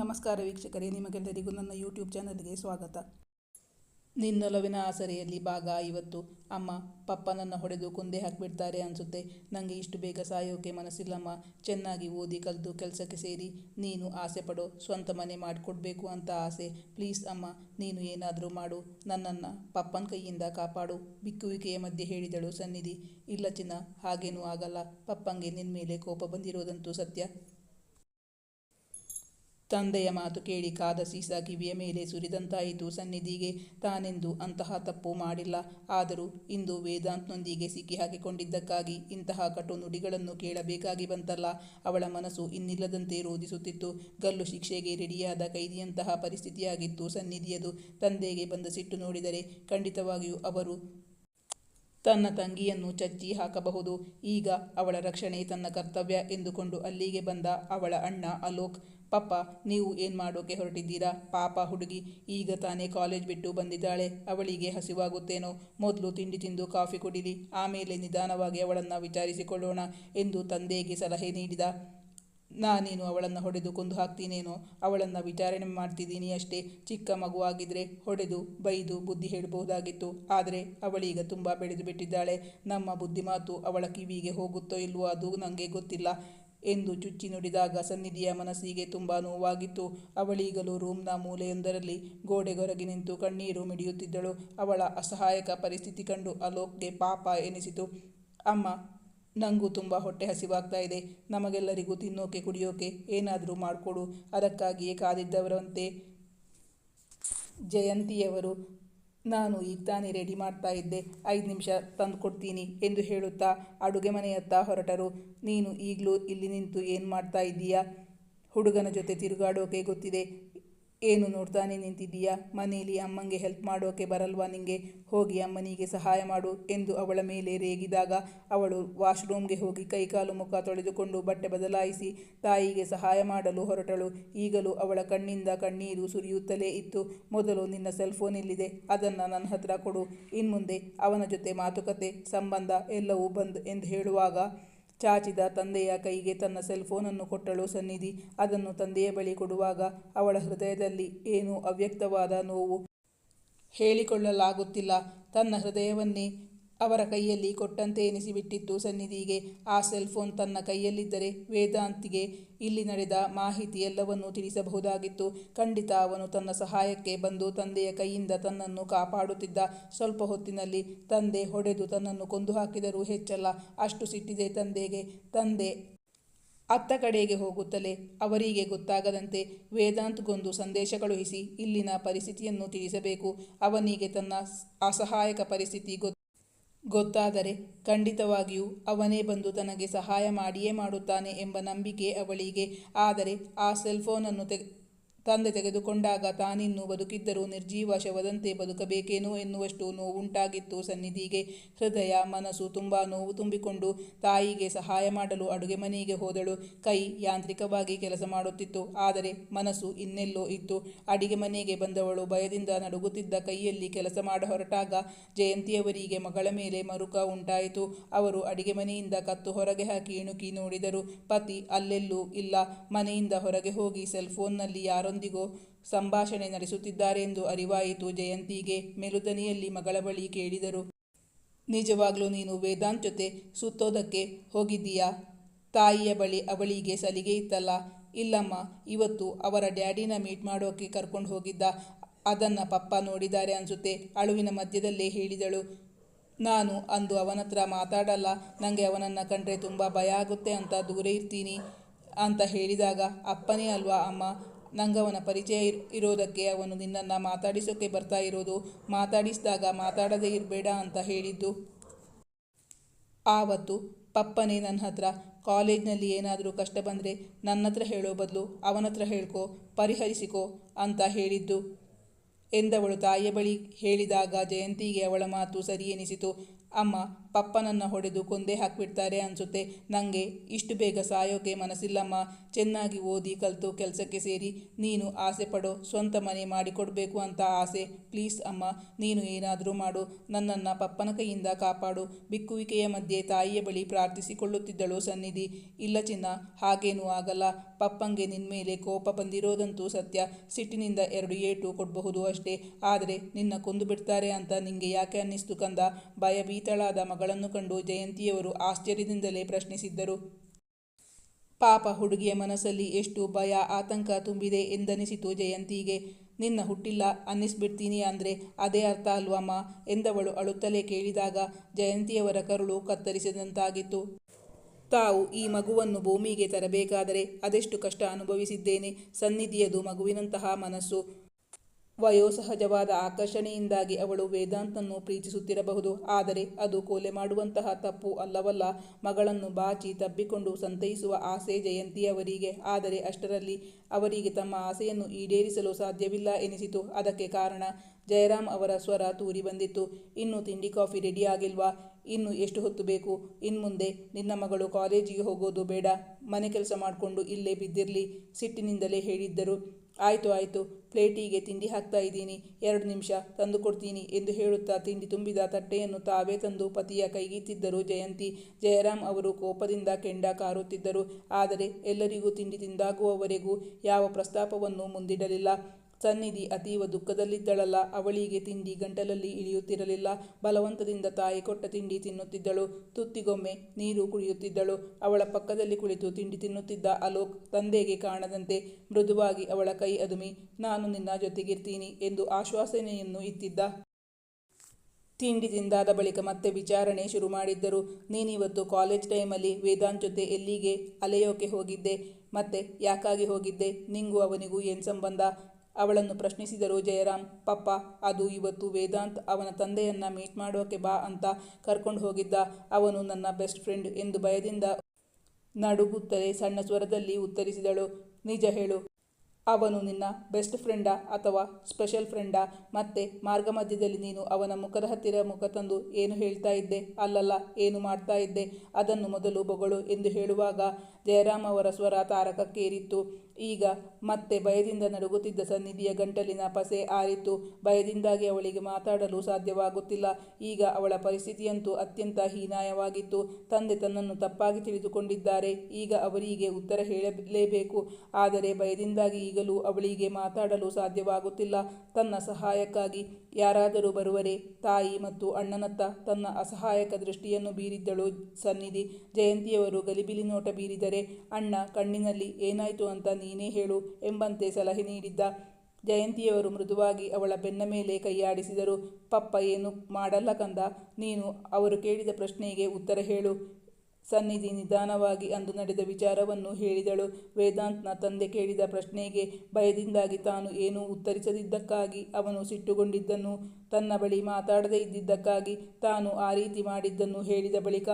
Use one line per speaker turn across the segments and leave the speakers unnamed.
ನಮಸ್ಕಾರ ವೀಕ್ಷಕರೇ, ನಿಮಗೆಲ್ಲರಿಗೂ ನನ್ನ ಯೂಟ್ಯೂಬ್ ಚಾನಲ್ಗೆ ಸ್ವಾಗತ. ನಿನ್ನೊಲವಿನ ಆಸರೆಯಲ್ಲಿ ಭಾಗ ಇವತ್ತು ಅಮ್ಮ, ಪಪ್ಪ ನನ್ನ ಹೊಡೆದು ಕೊಂದೇ ಹಾಕಿಬಿಡ್ತಾರೆ ಅನಿಸುತ್ತೆ. ನನಗೆ ಇಷ್ಟು ಬೇಗ ಸಾಯೋಕೆ ಮನಸ್ಸಿಲ್ಲಮ್ಮ. ಚೆನ್ನಾಗಿ ಓದಿ ಕಲಿತು ಕೆಲಸಕ್ಕೆ ಸೇರಿ. ನೀನು ಆಸೆ ಪಡೋ ಸ್ವಂತ ಮನೆ ಮಾಡಿಕೊಡ್ಬೇಕು ಅಂತ ಆಸೆ. ಪ್ಲೀಸ್ ಅಮ್ಮ, ನೀನು ಏನಾದರೂ ಮಾಡು. ನನ್ನನ್ನು ಪಪ್ಪನ ಕೈಯಿಂದ ಕಾಪಾಡು. ಬಿಕ್ಕುವಿಕೆಯ ಮಧ್ಯೆ ಹೇಳಿದಳು ಸನ್ನಿಧಿ. ಇಲ್ಲ ಚಿನ್ನ, ಹಾಗೇನೂ ಆಗಲ್ಲ. ಪಪ್ಪಂಗೆ ನಿನ್ನ ಮೇಲೆ ಕೋಪ ಬಂದಿರೋದಂತೂ ಸತ್ಯ. ತಂದೆಯ ಮಾತು ಕೇಳಿ ಕಾದ ಸೀಸ ಕಿವಿಯ ಮೇಲೆ ಸುರಿದಂತಾಯಿತು. ಸನ್ನಿಧಿಗೆ ತಾನೆಂದು ಅಂತಹ ತಪ್ಪು ಮಾಡಿಲ್ಲ. ಆದರೂ ಇಂದು ವೇದಾಂತ್ನೊಂದಿಗೆ ಸಿಕ್ಕಿ ಹಾಕಿಕೊಂಡಿದ್ದಕ್ಕಾಗಿ ಇಂತಹ ಕಟು ನುಡಿಗಳನ್ನು ಕೇಳಬೇಕಾಗಿ ಬಂತಲ್ಲ. ಅವಳ ಮನಸ್ಸು ಇನ್ನಿಲ್ಲದಂತೆ ರೋಧಿಸುತ್ತಿತ್ತು. ಗಲ್ಲು ಶಿಕ್ಷೆಗೆ ರೆಡಿಯಾದ ಕೈದಿಯಂತಹ ಪರಿಸ್ಥಿತಿಯಾಗಿತ್ತು ಸನ್ನಿಧಿಯದು. ತಂದೆಗೆ ಬಂದ ಸಿಟ್ಟು ನೋಡಿದರೆ ಖಂಡಿತವಾಗಿಯೂ ಅವರು ತನ್ನ ತಂಗಿಯನ್ನು ಚಚ್ಚಿ ಹಾಕಬಹುದು. ಈಗ ಅವಳ ರಕ್ಷಣೆ ತನ್ನ ಕರ್ತವ್ಯ ಎಂದುಕೊಂಡು ಅಲ್ಲಿಗೆ ಬಂದ ಅವಳ ಅಣ್ಣ ಅಲೋಕ್ ಪಪ್ಪ ನೀವು ಏನು ಮಾಡೋಕೆ ಹೊರಟಿದ್ದೀರಾ? ಪಾಪ ಹುಡುಗಿ, ಈಗ ತಾನೇ ಕಾಲೇಜ್ ಬಿಟ್ಟು ಬಂದಿದ್ದಾಳೆ, ಅವಳಿಗೆ ಹಸಿವಾಗುತ್ತೇನೋ? ಮೊದಲು ತಿಂಡಿ ತಿಂದು ಕಾಫಿ ಕುಡಿಲಿ, ಆಮೇಲೆ ನಿಧಾನವಾಗಿ ಅವಳನ್ನು ವಿಚಾರಿಸಿಕೊಳ್ಳೋಣ ಎಂದು ತಂದೆಗೆ ಸಲಹೆ ನೀಡಿದ. ನಾನೇನು ಅವಳನ್ನು ಹೊಡೆದು ಕೊಂದು ಹಾಕ್ತೀನೇನೋ? ಅವಳನ್ನು ವಿಚಾರಣೆ ಮಾಡ್ತಿದ್ದೀನಿ ಅಷ್ಟೇ, ಚಿಕ್ಕ ಮಗುವಾಗಿದ್ದರೆ ಹೊಡೆದು, ಬೈದು ಬುದ್ಧಿ ಹೇಳಬಹುದಾಗಿತ್ತು. ಆದರೆ ಅವಳೀಗ ತುಂಬ ಬೆಳೆದು ಬಿಟ್ಟಿದ್ದಾಳೆ. ನಮ್ಮ ಬುದ್ಧಿಮಾತು ಅವಳ ಕಿವಿಗೆ ಹೋಗುತ್ತೋ ಇಲ್ವೋ ಅದು ನನಗೆ ಗೊತ್ತಿಲ್ಲ. ಎಂದು ಚುಚ್ಚಿ ನುಡಿದಾಗ ಸನ್ನಿಧಿಯ ಮನಸ್ಸಿಗೆ ತುಂಬ ನೋವಾಗಿತ್ತು. ಅವಳೀಗಲೂ ರೂಮ್ನ ಮೂಲೆಯೊಂದರಲ್ಲಿ ಗೋಡೆಗೊರಗಿ ನಿಂತು ಕಣ್ಣೀರು ಮಿಡಿಯುತ್ತಿದ್ದಳು. ಅವಳ ಅಸಹಾಯಕ ಪರಿಸ್ಥಿತಿ ಕಂಡು ಅಲೋಕ್ಗೆ ಪಾಪ ಎನಿಸಿತು. ಅಮ್ಮ ನನಗೂ ತುಂಬ ಹೊಟ್ಟೆ ಹಸಿವಾಗ್ತಾ ಇದೆ. ನಮಗೆಲ್ಲರಿಗೂ ತಿನ್ನೋಕೆ, ಕುಡಿಯೋಕೆ ಏನಾದರೂ ಮಾಡಿಕೊಡು. ಅದಕ್ಕಾಗಿಯೇ ಕಾದಿದ್ದವರಂತೆ ಜಯಂತಿಯವರು ನಾನು ಈಗ ತಾನೇ ರೆಡಿ ಮಾಡ್ತಾ ಇದ್ದೆ. ಐದು ನಿಮಿಷ ತಂದು ಕೊಡ್ತೀನಿ ಎಂದು ಹೇಳುತ್ತಾ ಅಡುಗೆ ಮನೆಯತ್ತ ಹೊರಟರು. ನೀನು ಈಗಲೂ ಇಲ್ಲಿ ನಿಂತು ಏನು ಮಾಡ್ತಾ ಇದ್ದೀಯಾ? ಹುಡುಗನ ಜೊತೆ ತಿರುಗಾಡೋಕೆ ಗೊತ್ತಿದೆ. ಏನು ನೋಡ್ತಾನೆ ನಿಂತಿದ್ದೀಯಾ? ಮನೆಯಲ್ಲಿ ಅಮ್ಮಂಗೆ ಹೆಲ್ಪ್ ಮಾಡೋಕೆ ಬರಲ್ವಾ ನಿಂಗೆ? ಹೋಗಿ ಅಮ್ಮನಿಗೆ ಸಹಾಯ ಮಾಡು ಎಂದು ಅವಳ ಮೇಲೆ ರೇಗಿದಾಗ ಅವಳು ವಾಶ್ರೂಮ್ಗೆ ಹೋಗಿ ಕೈಕಾಲು ಮುಖ ತೊಳೆದುಕೊಂಡು ಬಟ್ಟೆ ಬದಲಾಯಿಸಿ ತಾಯಿಗೆ ಸಹಾಯ ಮಾಡಲು ಹೊರಟಳು. ಈಗಲೂ ಅವಳ ಕಣ್ಣಿಂದ ಕಣ್ಣೀರು ಸುರಿಯುತ್ತಲೇ ಇತ್ತು. ಮೊದಲು ನಿನ್ನ ಸೆಲ್ ಫೋನ್ ಎಲ್ಲಿದೆ ಅದನ್ನು ನನ್ನ ಹತ್ರ ಕೊಡು. ಇನ್ಮುಂದೆ ಅವನ ಜೊತೆ ಮಾತುಕತೆ, ಸಂಬಂಧ ಎಲ್ಲವೂ ಬಂದ್ ಎಂದು ಹೇಳುವಾಗ ಚಾಚಿದ ತಂದೆಯ ಕೈಗೆ ತನ್ನ ಸೆಲ್ ಫೋನನ್ನು ಕೊಟ್ಟಳು ಸನ್ನಿಧಿ. ಅದನ್ನು ತಂದೆಯ ಬಳಿ ಕೊಡುವಾಗ ಅವಳ ಹೃದಯದಲ್ಲಿ ಏನೂ ಅವ್ಯಕ್ತವಾದ ನೋವು ಹೇಳಿಕೊಳ್ಳಲಾಗುತ್ತಿಲ್ಲ. ತನ್ನ ಹೃದಯವನ್ನೇ ಅವರ ಕೈಯಲ್ಲಿ ಕೊಟ್ಟಂತೆ ಎನಿಸಿಬಿಟ್ಟಿತ್ತು ಸನ್ನಿಧಿಗೆ. ಆ ಸೆಲ್ ಫೋನ್ ತನ್ನ ಕೈಯಲ್ಲಿದ್ದರೆ ವೇದಾಂತಿಗೆ ಇಲ್ಲಿ ನಡೆದ ಮಾಹಿತಿ ಎಲ್ಲವನ್ನೂ ತಿಳಿಸಬಹುದಾಗಿತ್ತು. ಖಂಡಿತ ಅವನು ತನ್ನ ಸಹಾಯಕ್ಕೆ ಬಂದು ತಂದೆಯ ಕೈಯಿಂದ ತನ್ನನ್ನು ಕಾಪಾಡುತ್ತಿದ್ದ. ಸ್ವಲ್ಪ ಹೊತ್ತಿನಲ್ಲಿ ತಂದೆ ಹೊಡೆದು ತನ್ನನ್ನು ಕೊಂದು ಹಾಕಿದರೂ ಹೆಚ್ಚಲ್ಲ. ಅಷ್ಟು ಸಿಟ್ಟಿದೆ ತಂದೆಗೆ. ತಂದೆ ಅತ್ತ ಕಡೆಗೆ ಹೋಗುತ್ತಲೇ ಅವರಿಗೆ ಗೊತ್ತಾಗದಂತೆ ವೇದಾಂತ್ಗೊಂದು ಸಂದೇಶ ಕಳುಹಿಸಿ ಇಲ್ಲಿನ ಪರಿಸ್ಥಿತಿಯನ್ನು ತಿಳಿಸಬೇಕು. ಅವನಿಗೆ ತನ್ನ ಅಸಹಾಯಕ ಪರಿಸ್ಥಿತಿ ಗೊತ್ತು ಗೊತ್ತಾದರೆ ಖಂಡಿತವಾಗಿಯೂ ಅವನೇ ಬಂದು ತನಗೆ ಸಹಾಯ ಮಾಡಿಯೇ ಮಾಡುತ್ತಾನೆ ಎಂಬ ನಂಬಿಕೆ ಅವಳಿಗೆ. ಆದರೆ ಆ ಸೆಲ್ಫೋನನ್ನು ತೆಗೆ ತಂದೆ ತೆಗೆದುಕೊಂಡಾಗ ತಾನಿನ್ನೂ ಬದುಕಿದ್ದರೂ ನಿರ್ಜೀವ ಶವದಂತೆ ಬದುಕಬೇಕೇನೋ ಎನ್ನುವಷ್ಟು ನೋವುಂಟಾಗಿತ್ತು ಸನ್ನಿಧಿಗೆ. ಹೃದಯ, ಮನಸ್ಸು ತುಂಬ ನೋವು ತುಂಬಿಕೊಂಡು ತಾಯಿಗೆ ಸಹಾಯ ಮಾಡಲು ಅಡುಗೆ ಮನೆಗೆ ಹೋದಳು. ಕೈ ಯಾಂತ್ರಿಕವಾಗಿ ಕೆಲಸ ಮಾಡುತ್ತಿತ್ತು. ಆದರೆ ಮನಸ್ಸು ಇನ್ನೆಲ್ಲೋ ಇತ್ತು. ಅಡಿಗೆ ಮನೆಗೆ ಬಂದವಳು ಭಯದಿಂದ ನಡುಗುತ್ತಿದ್ದ ಕೈಯಲ್ಲಿ ಕೆಲಸ ಮಾಡ ಹೊರಟಾಗ ಜಯಂತಿಯವರಿಗೆ ಮಗಳ ಮೇಲೆ ಮರುಕ ಉಂಟಾಯಿತು. ಅವರು ಅಡಿಗೆ ಮನೆಯಿಂದ ಕತ್ತು ಹೊರಗೆ ಹಾಕಿ ಇಣುಕಿ ನೋಡಿದರು. ಪತಿ ಅಲ್ಲೆಲ್ಲೂ ಇಲ್ಲ. ಮನೆಯಿಂದ ಹೊರಗೆ ಹೋಗಿ ಸೆಲ್ಫೋನ್ನಲ್ಲಿ ಯಾರೋ ಯಾರೊಂದಿಗೋ ಸಂಭಾಷಣೆ ನಡೆಸುತ್ತಿದ್ದಾರೆ ಎಂದು ಅರಿವಾಯಿತು ಜಯಂತಿಗೆ ಮೆಲುದನಿಯಲ್ಲಿ ಮಗಳ ಬಳಿ ಕೇಳಿದರು. ನಿಜವಾಗ್ಲೂ ನೀನು ವೇದಾಂತ್ ಜೊತೆ ಸುತ್ತೋದಕ್ಕೆ ಹೋಗಿದ್ದೀಯಾ? ತಾಯಿಯ ಬಳಿ ಅವಳಿಗೆ ಸಲಿಗೆ ಇತ್ತಲ್ಲ. ಇಲ್ಲಮ್ಮ, ಇವತ್ತು ಅವರ ಡ್ಯಾಡಿನ ಮೀಟ್ ಮಾಡೋಕೆ ಕರ್ಕೊಂಡು ಹೋಗಿದ್ದ. ಅದನ್ನ ಪಪ್ಪ ನೋಡಿದ್ದಾರೆ ಅನ್ಸುತ್ತೆ. ಅಳುವಿನ ಮಧ್ಯದಲ್ಲೇ ಹೇಳಿದಳು. ನಾನು ಅಂದು ಅವನತ್ರ ಮಾತಾಡಲ್ಲ. ನನಗೆ ಅವನನ್ನು ಕಂಡ್ರೆ ತುಂಬ ಭಯ ಆಗುತ್ತೆ ಅಂತ ದೂರ ಇರ್ತೀನಿ ಅಂತ ಹೇಳಿದಾಗ, ಅಪ್ಪನೇ ಅಲ್ವಾ ಅಮ್ಮ? ನಂಗವನ ಪರಿಚಯ ಇರೋದಕ್ಕೆ ಅವನು ನಿನ್ನನ್ನು ಮಾತಾಡಿಸೋಕೆ ಬರ್ತಾ ಇರೋದು, ಮಾತಾಡಿಸಿದಾಗ ಮಾತಾಡದೇ ಇರಬೇಡ ಅಂತ ಹೇಳಿದ್ದು. ಆವತ್ತು ಪಪ್ಪನೇ ನನ್ನ ಹತ್ರ ಕಾಲೇಜ್ನಲ್ಲಿ ಏನಾದರೂ ಕಷ್ಟ ಬಂದರೆ ನನ್ನ ಹತ್ರ ಹೇಳೋ ಬದಲು ಅವನ ಹತ್ರ ಹೇಳ್ಕೊ, ಪರಿಹರಿಸಿಕೋ ಅಂತ ಹೇಳಿದ್ದು. ಎಂದವಳು ತಾಯಿಯ ಬಳಿ ಹೇಳಿದಾಗ ಜಯಂತಿಗೆ ಅವಳ ಮಾತು ಸರಿ ಎನಿಸಿತು. ಅಮ್ಮ, ಪಪ್ಪನನ್ನು ಹೊಡೆದು ಕೊಂದೇ ಹಾಕ್ಬಿಡ್ತಾರೆ ಅನಿಸುತ್ತೆ. ನನಗೆ ಇಷ್ಟು ಬೇಗ ಸಾಯೋಕೆ ಮನಸ್ಸಿಲ್ಲಮ್ಮ. ಚೆನ್ನಾಗಿ ಓದಿ ಕಲಿತು ಕೆಲಸಕ್ಕೆ ಸೇರಿ ನೀನು ಆಸೆ ಪಡೋ ಸ್ವಂತ ಮನೆ ಮಾಡಿಕೊಡಬೇಕು ಅಂತ ಆಸೆ. ಪ್ಲೀಸ್ ಅಮ್ಮ, ನೀನು ಏನಾದರೂ ಮಾಡು. ನನ್ನನ್ನು ಪಪ್ಪನ ಕೈಯಿಂದ ಕಾಪಾಡು. ಬಿಕ್ಕುವಿಕೆಯ ಮಧ್ಯೆ ತಾಯಿಯ ಬಳಿ ಪ್ರಾರ್ಥಿಸಿಕೊಳ್ಳುತ್ತಿದ್ದಳು ಸನ್ನಿಧಿ. ಇಲ್ಲ ಚಿನ್ನ, ಹಾಗೇನೂ ಆಗಲ್ಲ. ಪಪ್ಪಂಗೆ ನಿನ್ನ ಮೇಲೆ ಕೋಪ ಬಂದಿರೋದಂತೂ ಸತ್ಯ. ಸಿಟ್ಟಿನಿಂದ ಎರಡು ಏಟು ಕೊಡಬಹುದು ಅಷ್ಟೇ. ಆದರೆ ನಿನ್ನ ಕೊಂದು ಬಿಡ್ತಾರೆ ಅಂತ ನಿಂಗೆ ಯಾಕೆ ಅನ್ನಿಸ್ತು ಕಂದ? ಭಯಭೀತಳಾದ ಮಗಳನ್ನು ಕಂಡು ಜಯಂತಿಯವರು ಆಶ್ಚರ್ಯದಿಂದಲೇ ಪ್ರಶ್ನಿಸಿದ್ದರು. ಪಾಪ ಹುಡುಗಿಯ ಮನಸ್ಸಲ್ಲಿ ಎಷ್ಟು ಭಯ, ಆತಂಕ ತುಂಬಿದೆ ಎಂದನಿಸಿತು ಜಯಂತಿಗೆ. ನಿನ್ನ ಹುಟ್ಟಿಲ್ಲ, ಅನ್ನಿಸ್ಬಿಡ್ತೀನಿ ಅಂದರೆ ಅದೇ ಅರ್ಥ ಅಲ್ವಮ್ಮ ಎಂದವಳು ಅಳುತ್ತಲೇ ಕೇಳಿದಾಗ ಜಯಂತಿಯವರ ಕರುಳು ಕತ್ತರಿಸಿದಂತಾಗಿತ್ತು. ತಾವು ಈ ಮಗುವನ್ನು ಭೂಮಿಗೆ ತರಬೇಕಾದರೆ ಅದೆಷ್ಟು ಕಷ್ಟ ಅನುಭವಿಸಿದ್ದೇನೆ. ಸನ್ನಿಧಿಯದು ಮಗುವಿನಂತಹ ಮನಸ್ಸು. ವಯೋಸಹಜವಾದ ಆಕರ್ಷಣೆಯಿಂದಾಗಿ ಅವಳು ವೇದಾಂತನ್ನು ಪ್ರೀತಿಸುತ್ತಿರಬಹುದು. ಆದರೆ ಅದು ಕೊಲೆ ಮಾಡುವಂತಹ ತಪ್ಪು ಅಲ್ಲವಲ್ಲ. ಮಗಳನ್ನು ಬಾಚಿ ತಬ್ಬಿಕೊಂಡು ಸಂತೈಸುವ ಆಸೆ ಜಯಂತಿಯವರಿಗೆ. ಆದರೆ ಅಷ್ಟರಲ್ಲಿ ಅವರಿಗೆ ತಮ್ಮ ಆಸೆಯನ್ನು ಈಡೇರಿಸಲು ಸಾಧ್ಯವಿಲ್ಲ ಎನಿಸಿತು. ಅದಕ್ಕೆ ಕಾರಣ ಜಯರಾಮ್ ಅವರ ಸ್ವರ ತೂರಿ ಬಂದಿತ್ತು. ಇನ್ನು ತಿಂಡಿ ಕಾಫಿ ರೆಡಿ ಆಗಿಲ್ವಾ? ಇನ್ನು ಎಷ್ಟು ಹೊತ್ತು ಬೇಕು? ಇನ್ಮುಂದೆ ನಿನ್ನ ಮಗಳು ಕಾಲೇಜಿಗೆ ಹೋಗೋದು ಬೇಡ. ಮನೆ ಕೆಲಸ ಮಾಡಿಕೊಂಡು ಇಲ್ಲೇ ಬಿದ್ದಿರಲಿ, ಸಿಟ್ಟಿನಿಂದಲೇ ಹೇಳಿದ್ದರು. ಆಯಿತು ಆಯಿತು. ಪ್ಲೇಟಿಗೆ ತಿಂಡಿ ಹಾಕ್ತಾ ಇದ್ದೀನಿ. ಎರಡು ನಿಮಿಷ ತಂದು ಕೊಡ್ತೀನಿ ಎಂದು ಹೇಳುತ್ತಾ ತಿಂಡಿ ತುಂಬಿದ ತಟ್ಟೆಯನ್ನು ತಾವೇ ತಂದು ಪತಿಯ ಕೈಗೀತಿದ್ದರು ಜಯಂತಿ. ಜಯರಾಮ್ ಅವರು ಕೋಪದಿಂದ ಕೆಂಡ ಕಾರುತ್ತಿದ್ದರು. ಆದರೆ ಎಲ್ಲರಿಗೂ ತಿಂಡಿ ತಿಂದಾಗುವವರೆಗೂ ಯಾವ ಪ್ರಸ್ತಾಪವನ್ನು ಮುಂದಿಡಲಿಲ್ಲ. ಸನ್ನಿಧಿ ಅತೀವ ದುಃಖದಲ್ಲಿದ್ದಳಲ್ಲ. ಅವಳಿಗೆ ತಿಂಡಿ ಗಂಟಲಲ್ಲಿ ಇಳಿಯುತ್ತಿರಲಿಲ್ಲ. ಬಲವಂತದಿಂದ ತಾಯಿ ಕೊಟ್ಟ ತಿಂಡಿ ತಿನ್ನುತ್ತಿದ್ದಳು. ತುತ್ತಿಗೊಮ್ಮೆ ನೀರು ಕುಡಿಯುತ್ತಿದ್ದಳು. ಅವಳ ಪಕ್ಕದಲ್ಲಿ ಕುಳಿತು ತಿಂಡಿ ತಿನ್ನುತ್ತಿದ್ದ ಅಲೋಕ್ ತಂದೆಗೆ ಕಾಣದಂತೆ ಮೃದುವಾಗಿ ಅವಳ ಕೈ ಅದುಮಿ, ನಾನು ನಿನ್ನ ಜೊತೆಗಿರ್ತೀನಿ ಎಂದು ಆಶ್ವಾಸನೆಯನ್ನು ಇತ್ತಿದ್ದ ತಿಂಡಿ ತಿಂದಾದ ಬಳಿಕ ಮತ್ತೆ ವಿಚಾರಣೆ ಶುರು ಮಾಡಿದ್ದರು. ನೀನಿವತ್ತು ಕಾಲೇಜ್ ಟೈಮಲ್ಲಿ ವೇದಾಂತ್ ಜೊತೆ ಎಲ್ಲಿಗೆ? ಅಲೆಯೋಕೆ ಹೋಗಿದ್ದೆ. ಮತ್ತೆ ಯಾಕಾಗಿ ಹೋಗಿದ್ದೆ? ನಿಂಗೂ ಅವನಿಗೂ ಏನು ಸಂಬಂಧ? ಅವಳನ್ನು ಪ್ರಶ್ನಿಸಿದರು, ಜಯರಾಮ್, ಪಪ್ಪ, ಅದು ಇವತ್ತು ವೇದಾಂತ್ ಅವನ ತಂದೆಯನ್ನ ಮೀಟ್ ಮಾಡೋಕೆ ಬಾ ಅಂತ ಕರ್ಕೊಂಡು ಹೋಗಿದ್ದ. ಅವನು ನನ್ನ ಬೆಸ್ಟ್ ಫ್ರೆಂಡ್ ಎಂದು ಭಯದಿಂದ ನಡುಗುತ್ತಲೇ ಸಣ್ಣ ಸ್ವರದಲ್ಲಿ ಉತ್ತರಿಸಿದಳು. ನಿಜ ಹೇಳು, ಅವನು ನಿನ್ನ ಬೆಸ್ಟ್ ಫ್ರೆಂಡಾ ಅಥವಾ ಸ್ಪೆಷಲ್ ಫ್ರೆಂಡಾ? ಮತ್ತೆ ಮಾರ್ಗ ಮಧ್ಯದಲ್ಲಿ ನೀನು ಅವನ ಮುಖದ ಹತ್ತಿರ ಮುಖ ತಂದು ಏನು ಹೇಳ್ತಾ ಇದ್ದೆ? ಅಲ್ಲಲ್ಲ, ಏನು ಮಾಡ್ತಾ ಇದ್ದೆ? ಅದನ್ನು ಮೊದಲು ಬೊಗಳು ಎಂದು ಹೇಳುವಾಗ ಜಯರಾಮ್ ಅವರ ಸ್ವರ ತಾರಕಕ್ಕೇರಿತ್ತು. ಈಗ ಮತ್ತೆ ಭಯದಿಂದ ನಡುಗುತ್ತಿದ್ದ ಸನ್ನಿಧಿಯ ಗಂಟಲಿನ ಪಸೆ ಆರಿತು. ಭಯದಿಂದಾಗಿ ಅವಳಿಗೆ ಮಾತಾಡಲು ಸಾಧ್ಯವಾಗುತ್ತಿಲ್ಲ. ಈಗ ಅವಳ ಪರಿಸ್ಥಿತಿಯಂತೂ ಅತ್ಯಂತ ಹೀನಾಯವಾಗಿತ್ತು. ತಂದೆ ತನ್ನನ್ನು ತಪ್ಪಾಗಿ ತಿಳಿದುಕೊಂಡಿದ್ದಾರೆ. ಈಗ ಅವರಿಗೆ ಉತ್ತರ ಹೇಳಲೇಬೇಕು. ಆದರೆ ಭಯದಿಂದಾಗಿ ಈಗಲೂ ಅವಳಿಗೆ ಮಾತಾಡಲು ಸಾಧ್ಯವಾಗುತ್ತಿಲ್ಲ. ತನ್ನ ಸಹಾಯಕ್ಕಾಗಿ ಯಾರಾದರೂ ಬರುವರೆ ತಾಯಿ ಮತ್ತು ಅಣ್ಣನತ್ತ ತನ್ನ ಅಸಹಾಯಕ ದೃಷ್ಟಿಯನ್ನು ಬೀರಿದ್ದಳು ಸನ್ನಿಧಿ. ಜಯಂತಿಯವರು ಗಲಿಬಿಲಿ ನೋಟ ಬೀರಿದರೆ, ಅಣ್ಣ, ಕಣ್ಣಿನಲ್ಲಿ ಏನಾಯಿತು ಅಂತ ನೀನೇ ಹೇಳು. ಎಂಬಂತೆ ಸಲಹೆ ನೀಡಿದ್ದ. ಜಯಂತಿಯವರು ಮೃದುವಾಗಿ ಅವಳ ಬೆನ್ನ ಮೇಲೆ ಕೈಯಾಡಿಸಿದರು. ಪಪ್ಪ, ಏನು ಮಾಡಲ್ಲ ಕಂದ, ನೀನು ಅವರು ಕೇಳಿದ ಪ್ರಶ್ನೆಗೆ ಉತ್ತರ ಹೇಳು. ಸನ್ನಿಧಿ ನಿಧಾನವಾಗಿ ಅಂದು ನಡೆದ ವಿಚಾರವನ್ನು ಹೇಳಿದಳು. ವೇದಾಂತ್ನ ತಂದೆ ಕೇಳಿದ ಪ್ರಶ್ನೆಗೆ ಭಯದಿಂದಾಗಿ ತಾನು ಏನೂ ಉತ್ತರಿಸದಿದ್ದಕ್ಕಾಗಿ ಅವನು ಸಿಟ್ಟುಗೊಂಡಿದ್ದನ್ನು ತನ್ನ ಬಳಿ ಮಾತಾಡದೇ ಇದ್ದಿದ್ದಕ್ಕಾಗಿ ತಾನು ಆ ರೀತಿ ಮಾಡಿದ್ದನ್ನು ಹೇಳಿದ ಬಳಿಕ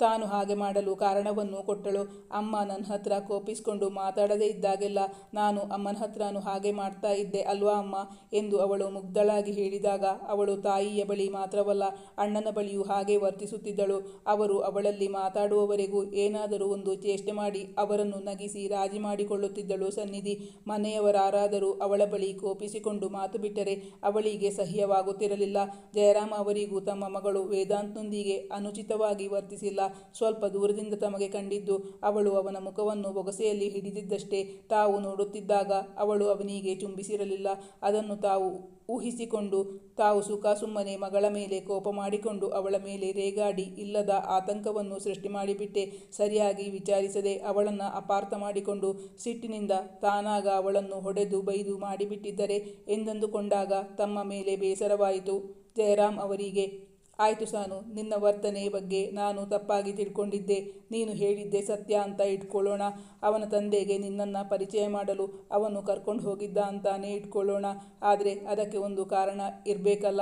ತಾನು ಹಾಗೆ ಮಾಡಲು ಕಾರಣವನ್ನು ಕೊಟ್ಟಳು. ಅಮ್ಮ ನನ್ನ ಹತ್ರ ಕೋಪಿಸ್ಕೊಂಡು ಮಾತಾಡದೇ ಇದ್ದಾಗೆಲ್ಲ ನಾನು ಅಮ್ಮನ ಹತ್ರನೂ ಹಾಗೆ ಮಾಡ್ತಾ ಇದ್ದೆ ಅಲ್ವಾ ಅಮ್ಮ ಎಂದು ಅವಳು ಮುಗ್ಧಳಾಗಿ ಹೇಳಿದಾಗ ಅವಳು ತಾಯಿಯ ಬಳಿ ಮಾತ್ರವಲ್ಲ ಅಣ್ಣನ ಬಳಿಯೂ ಹಾಗೆ ವರ್ತಿಸುತ್ತಿದ್ದಳು. ಅವರು ಅವಳಲ್ಲಿ ಮಾತಾಡುವವರೆಗೂ ಏನಾದರೂ ಒಂದು ಚೇಷ್ಟೆ ಮಾಡಿ ಅವರನ್ನು ನಗಿಸಿ ರಾಜಿ ಮಾಡಿಕೊಳ್ಳುತ್ತಿದ್ದಳು ಸನ್ನಿಧಿ. ಮನೆಯವರಾರಾದರೂ ಅವಳ ಬಳಿ ಕೋಪಿಸಿಕೊಂಡು ಮಾತು ಬಿಟ್ಟರೆ ಅವಳಿಗೆ ಸಹ್ಯವಾಗುತ್ತಿರಲಿಲ್ಲ. ಜಯರಾಮ ಅವರಿಗೂ ತಮ್ಮ ಮಗಳು ವೇದಾಂತ್ನೊಂದಿಗೆ ಅನುಚಿತವಾಗಿ ವರ್ತಿಸಿಲ್ಲ. ಸ್ವಲ್ಪ ದೂರದಿಂದ ತಮಗೆ ಕಂಡಿದ್ದು ಅವಳು ಅವನ ಮುಖವನ್ನು ಬೊಗಸೆಯಲ್ಲಿ ಹಿಡಿದಿದ್ದಷ್ಟೇ ತಾವು ನೋಡುತ್ತಿದ್ದಾಗ ಅವಳು ಅವನಿಗೆ ಚುಂಬಿಸಿರಲಿಲ್ಲ ಅದನ್ನು ತಾವು ಊಹಿಸಿಕೊಂಡು ತಾವು ಸುಖ ಸುಮ್ಮನೆ ಮಗಳ ಮೇಲೆ ಕೋಪ ಮಾಡಿಕೊಂಡು ಅವಳ ಮೇಲೆ ರೇಗಾಡಿ ಇಲ್ಲದ ಆತಂಕವನ್ನು ಸೃಷ್ಟಿ ಮಾಡಿಬಿಟ್ಟೆ. ಸರಿಯಾಗಿ ವಿಚಾರಿಸದೆ ಅವಳನ್ನು ಅಪಾರ್ಥ ಮಾಡಿಕೊಂಡು ಸಿಟ್ಟಿನಿಂದ ತಾನಾಗ ಅವಳನ್ನು ಹೊಡೆದು ಬೈದು ಮಾಡಿಬಿಟ್ಟಿದ್ದರೆ ಎಂದಂದುಕೊಂಡಾಗ ತಮ್ಮ ಮೇಲೆ ಬೇಸರವಾಯಿತು. ಜಯರಾಮ್ ಅವರಿಗೆ ಆಯಿತು ಸಾನು ನಿನ್ನ ವರ್ತನೆ ಬಗ್ಗೆ ನಾನು ತಪ್ಪಾಗಿ ತಿಳ್ಕೊಂಡಿದ್ದೆ. ನೀನು ಹೇಳಿದ್ದೆ ಸತ್ಯ ಅಂತ ಇಟ್ಕೊಳ್ಳೋಣ. ಅವನ ತಂದೆಗೆ ನಿನ್ನನ್ನು ಪರಿಚಯ ಮಾಡಲು ಅವನು ಕರ್ಕೊಂಡು ಹೋಗಿದ್ದ ಅಂತಾನೇ ಇಟ್ಕೊಳ್ಳೋಣ. ಆದರೆ ಅದಕ್ಕೆ ಒಂದು ಕಾರಣ ಇರಬೇಕಲ್ಲ.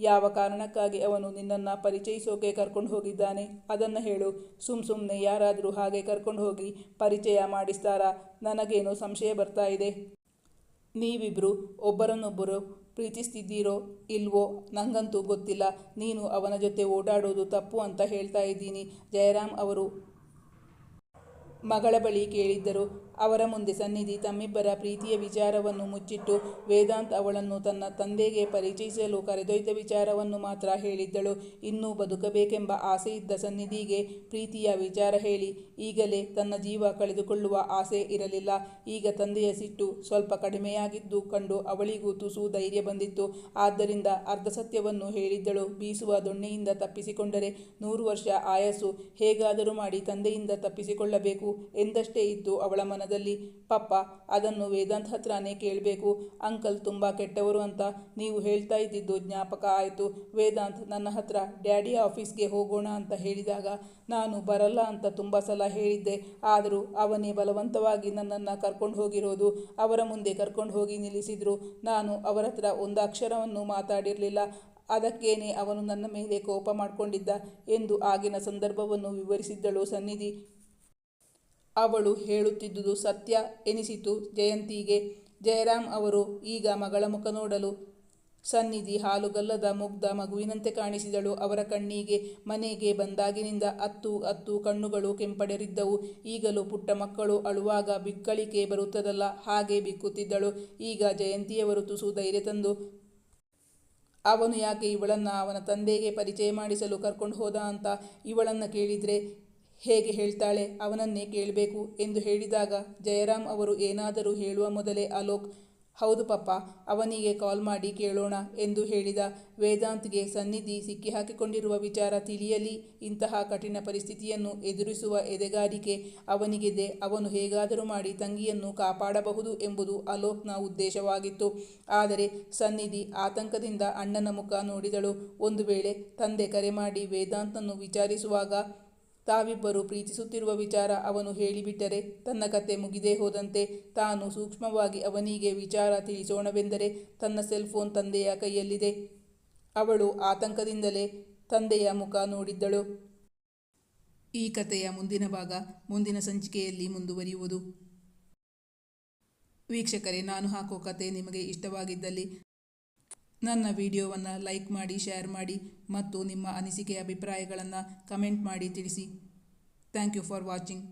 ಯಾವ ಕಾರಣಕ್ಕಾಗಿ ಅವನು ನಿನ್ನನ್ನು ಪರಿಚಯಿಸೋಕೆ ಕರ್ಕೊಂಡು ಹೋಗಿದ್ದಾನೆ? ಅದನ್ನು ಹೇಳು. ಸುಮ್ ಸುಮ್ಮನೆ ಯಾರಾದರೂ ಹಾಗೆ ಕರ್ಕೊಂಡು ಹೋಗಿ ಪರಿಚಯ ಮಾಡಿಸ್ತಾರಾ? ನನಗೇನು ಸಂಶಯ ಬರ್ತಾ ಇದೆ. ನೀವಿಬ್ಬರು ಒಬ್ಬರನ್ನೊಬ್ಬರು ಪ್ರೀತಿಸ್ತಿದ್ದೀರೋ ಇಲ್ವೋ ನನಗಂತೂ ಗೊತ್ತಿಲ್ಲ. ನೀನು ಅವನ ಜೊತೆ ಓಡಾಡೋದು ತಪ್ಪು ಅಂತ ಹೇಳ್ತಾ ಇದ್ದೀನಿ. ಜಯರಾಮ್ ಅವರು ಮಗಳ ಬಳಿ ಕೇಳಿದ್ದರು. ಅವರ ಮುಂದೆ ಸನ್ನಿಧಿ ತಮ್ಮಿಬ್ಬರ ಪ್ರೀತಿಯ ವಿಚಾರವನ್ನು ಮುಚ್ಚಿಟ್ಟು ವೇದಾಂತ್ ಅವಳನ್ನು ತನ್ನ ತಂದೆಗೆ ಪರಿಚಯಿಸಲು ಕರೆದೊಯ್ದ ವಿಚಾರವನ್ನು ಮಾತ್ರ ಹೇಳಿದ್ದಳು. ಇನ್ನೂ ಬದುಕಬೇಕೆಂಬ ಆಸೆಯಿದ್ದ ಸನ್ನಿಧಿಗೆ ಪ್ರೀತಿಯ ವಿಚಾರ ಹೇಳಿ, ಈಗಲೇ ತನ್ನ ಜೀವ ಕಳೆದುಕೊಳ್ಳುವ ಆಸೆ ಇರಲಿಲ್ಲ. ಈಗ ತಂದೆಯ ಸಿಟ್ಟು ಸ್ವಲ್ಪ ಕಡಿಮೆಯಾಗಿದ್ದು ಕಂಡು ಅವಳಿಗೂ ತುಸು ಧೈರ್ಯ ಬಂದಿತ್ತು. ಆದ್ದರಿಂದ ಅರ್ಧ ಸತ್ಯವನ್ನು ಹೇಳಿದ್ದಳು. ಬೀಸುವ ದೊಣ್ಣೆಯಿಂದ ತಪ್ಪಿಸಿಕೊಂಡರೆ ನೂರು ವರ್ಷ ಆಯಸ್ಸು. ಹೇಗಾದರೂ ಮಾಡಿ ತಂದೆಯಿಂದ ತಪ್ಪಿಸಿಕೊಳ್ಳಬೇಕು ಎಂದಷ್ಟೇ ಇತ್ತು ಅವಳ ಮನದಲ್ಲಿ ಪಪ್ಪ, ಅದನ್ನು ವೇದಾಂತ್ ಹತ್ರನೇ ಕೇಳಬೇಕು. ಅಂಕಲ್ ತುಂಬ ಕೆಟ್ಟವರು ಅಂತ ನೀವು ಹೇಳ್ತಾ ಇದ್ದಿದ್ದು ಜ್ಞಾಪಕ ಆಯಿತು. ವೇದಾಂತ್, ನನ್ನ ಹತ್ರ ಡ್ಯಾಡಿ ಆಫೀಸ್ಗೆ ಹೋಗೋಣ ಅಂತ ಹೇಳಿದಾಗ ನಾನು ಬರಲ್ಲ ಅಂತ ತುಂಬ ಸಲ ಹೇಳಿದ್ದೆ. ಆದರೂ ಅವನೇ ಬಲವಂತವಾಗಿ ನನ್ನನ್ನು ಕರ್ಕೊಂಡು ಹೋಗಿರೋದು. ಅವರ ಮುಂದೆ ಕರ್ಕೊಂಡು ಹೋಗಿ ನಿಲ್ಲಿಸಿದ್ರು. ನಾನು ಅವರ ಹತ್ರ ಒಂದು ಅಕ್ಷರವನ್ನು ಮಾತಾಡಿರಲಿಲ್ಲ. ಅದಕ್ಕೇನೆ ಅವನು ನನ್ನ ಮೇಲೆ ಕೋಪ ಮಾಡಿಕೊಂಡಿದ್ದ ಎಂದು ಆಗಿನ ಸಂದರ್ಭವನ್ನು ವಿವರಿಸಿದ್ದಳು ಸನ್ನಿಧಿ. ಅವಳು ಹೇಳುತ್ತಿದ್ದುದು ಸತ್ಯ ಎನಿಸಿತು ಜಯಂತಿಗೆ. ಜಯರಾಮ್ ಅವರು ಈಗ ಮಗಳ ಮುಖ ನೋಡಲು ಸನ್ನಿಧಿ ಹಾಲುಗಲ್ಲದ ಮುಗ್ಧ ಮಗುವಿನಂತೆ ಕಾಣಿಸಿದಳು. ಅವರ ಕಣ್ಣಿಗೆ, ಮನೆಗೆ ಬಂದಾಗಿನಿಂದ ಅತ್ತು ಅತ್ತು ಕಣ್ಣುಗಳು ಕೆಂಪಡೆರಿದ್ದವು. ಈಗಲೂ ಪುಟ್ಟ ಮಕ್ಕಳು ಅಳುವಾಗ ಬಿಕ್ಕಳಿಕೆ ಬರುತ್ತದಲ್ಲ, ಹಾಗೆ ಬಿಕ್ಕುತ್ತಿದ್ದಳು. ಈಗ ಜಯಂತಿಯವರು ತುಸು ಧೈರ್ಯ ತಂದು, ಅವನು ಯಾಕೆ ಇವಳನ್ನು ಅವನ ತಂದೆಗೆ ಪರಿಚಯ ಮಾಡಿಸಲು ಕರ್ಕೊಂಡು ಹೋದ ಅಂತ ಇವಳನ್ನು ಕೇಳಿದರೆ ಹೇಗೆ ಹೇಳ್ತಾಳೆ ಅವನನ್ನೇ ಕೇಳಬೇಕು ಎಂದು ಹೇಳಿದಾಗ ಜಯರಾಮ್ ಅವರು ಏನಾದರೂ ಹೇಳುವ ಮೊದಲೇ ಅಲೋಕ್, ಹೌದು ಪಪ್ಪ, ಅವನಿಗೆ ಕಾಲ್ ಮಾಡಿ ಕೇಳೋಣ ಎಂದು ಹೇಳಿದ. ವೇದಾಂತ್ಗೆ ಸನ್ನಿಧಿ ಸಿಕ್ಕಿಹಾಕಿಕೊಂಡಿರುವ ವಿಚಾರ ತಿಳಿಯಲಿ, ಇಂತಹ ಕಠಿಣ ಪರಿಸ್ಥಿತಿಯನ್ನು ಎದುರಿಸುವ ಎದೆಗಾರಿಕೆ ಅವನಿಗಿದೆ. ಅವನು ಹೇಗಾದರೂ ಮಾಡಿ ತಂಗಿಯನ್ನು ಕಾಪಾಡಬಹುದು ಎಂಬುದು ಅಲೋಕ್ನ ಉದ್ದೇಶವಾಗಿತ್ತು. ಆದರೆ ಸನ್ನಿಧಿ ಆತಂಕದಿಂದ ಅಣ್ಣನ ಮುಖ ನೋಡಿದಳು. ಒಂದು ವೇಳೆ ತಂದೆ ಕರೆ ಮಾಡಿ ವೇದಾಂತನ್ನು ವಿಚಾರಿಸುವಾಗ ತಾವಿಬ್ಬರು ಪ್ರೀತಿಸುತ್ತಿರುವ ವಿಚಾರ ಅವನು ಹೇಳಿಬಿಟ್ಟರೆ ತನ್ನ ಕತೆ ಮುಗಿದೇ ಹೋದಂತೆ ತಾನು ಸೂಕ್ಷ್ಮವಾಗಿ ಅವನಿಗೆ ವಿಚಾರ ತಿಳಿಸೋಣವೆಂದರೆ ತನ್ನ ಸೆಲ್ಫೋನ್ ತಂದೆಯ ಕೈಯಲ್ಲಿದೆ. ಅವಳು ಆತಂಕದಿಂದಲೇ ತಂದೆಯ ಮುಖ ನೋಡಿದ್ದಳು. ಈ ಕಥೆಯ ಮುಂದಿನ ಭಾಗ ಮುಂದಿನ ಸಂಚಿಕೆಯಲ್ಲಿ ಮುಂದುವರಿಯುವುದು. ವೀಕ್ಷಕರೇ, ನಾನು ಹಾಕೋ ಕತೆ ನಿಮಗೆ ಇಷ್ಟವಾಗಿದ್ದಲ್ಲಿ ನನ್ನ ವಿಡಿಯೋವನ್ನು ಲೈಕ್ ಮಾಡಿ ಶೇರ್ ಮಾಡಿ ಮತ್ತು ನಿಮ್ಮ ಅನಿಸಿಕೆ, ಅಭಿಪ್ರಾಯಗಳನ್ನು ಕಮೆಂಟ್ ಮಾಡಿ ತಿಳಿಸಿ. Thank you for watching